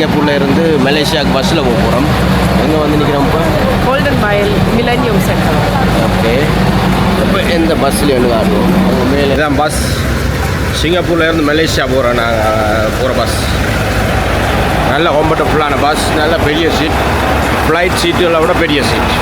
சிங்கப்பூரில் இருந்து மலேசியாவுக்கு பஸ்ஸில் போக போகிறோம் எங்கே வந்து நிற்கிறோம் இப்போ? Golden Mile Millennium Center. Okay இப்போ எந்த பஸ்ஸில் காட்டுவோம். அவங்க மேலே தான் பஸ் சிங்கப்பூரில் இருந்து மலேசியா போகிறோம் நாங்கள் போகிற பஸ் நல்ல கம்ஃபர்டபுளான பஸ் நல்ல பெரிய சீட் ஃப்ளைட் சீட்டுகளை விட பெரிய சீட்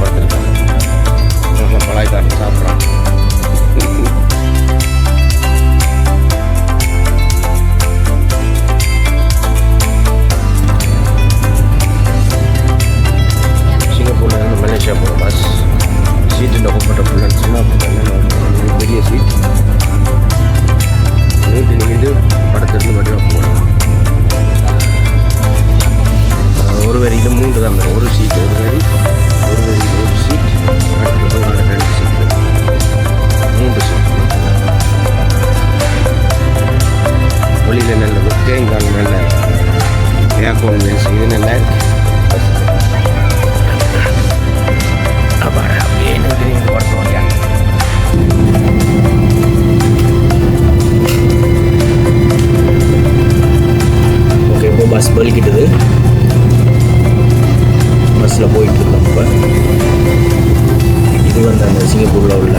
படுத்துருக்காங்க நல்லா சாப்பிட்றான். வரட்டும் ஐயா. ஓகே இப்போ பஸ் பலிக்கிட்டது பஸ்ஸில் போயிட்டு இருக்கோம் இப்போ இது வந்து அந்த சிங்கப்பூரில் உள்ள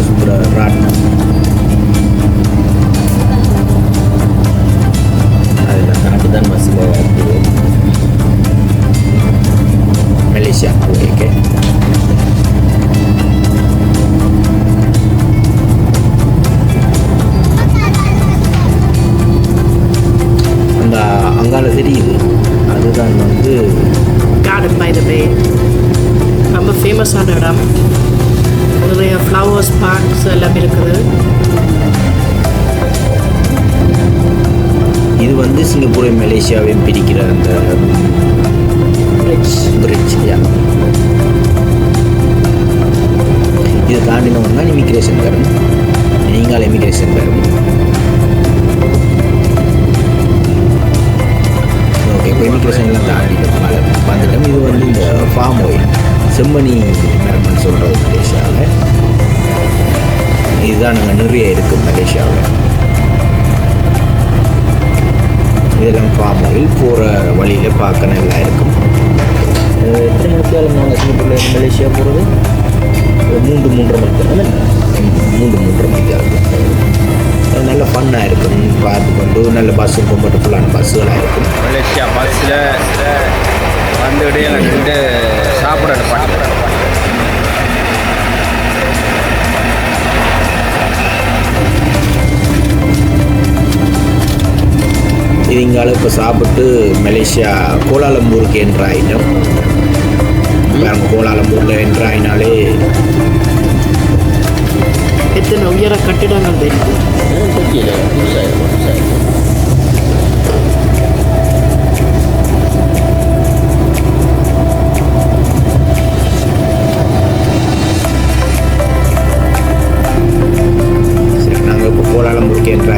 சூப்பர ராட்னம் ஓகே அந்த அங்கால தெரியுது. அதுதான் வந்து Garden by the Bay. ரொம்ப ஃபேமஸான இடம். நிறைய ஃப்ளவர்ஸ் பார்க்ஸ் எல்லாம் இருக்குது. இது வந்து சிங்கப்பூரையும் மலேசியாவையும் பிரிக்கிற அந்த பிரிட்ஜ் பிரிட்ஜ் யா இது தாண்டினோம்னா இமிக்ரேஷன் வரும் நீங்கள் இமிக்ரேஷன் வரும் ஓகே இப்போ இமிக்ரேஷன்லாம் தாண்டிட்டோம் மேலே வந்துட்டோம் இது வந்து இந்த ஃபார்ம் ஆயில் செம்மணி மரம்னு சொல்கிறது மலேசியாவில் இதுதான் நாங்கள் நிறைய இருக்குது மலேசியாவில் இதெல்லாம் ஃபார்ம் ஆயில் போகிற வழியில் பார்க்க நல்லா இருக்கும் எத்தனை மணிக்கு நாங்கள் சிங்கப்பூரில் மலேசியா போகிறது மூன்று மூன்றரை மணிக்கு தானே? மூன்று மூன்றரை மணிக்கு இருக்கும் நல்ல ஃபன்னாக இருக்கும் பார்த்து கொண்டு நல்ல பஸ்ஸு கம்ஃபர்டபுளான பஸ்ஸுகளாக இருக்கும் மலேசியா பஸ்ஸில் வந்து எனக்கு சாப்பிடணும் சாப்பிட பாட்டு இது இங்கால இப்போ சாப்பிட்டு மலேசியா கோலாலம்பூருக்கு என்ற ஆகிட்டோம் பாருங்க கோலாலம்பூரில் என்ட்ரு ஆகினாலே எத்தனை உயர கட்டிடங்கள் தெரியுது தெரியல சரி நாங்கள் இப்போ கோலாலம்பூருக்கு என்ட்ரு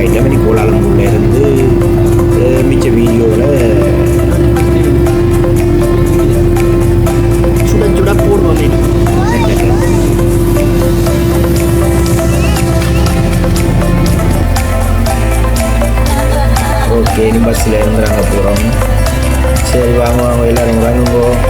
ஓகே இனி பஸ்ஸில் இருந்து போகிறோம் சரி வாங்க வாங்க எல்லோரும் வாங்குவோம்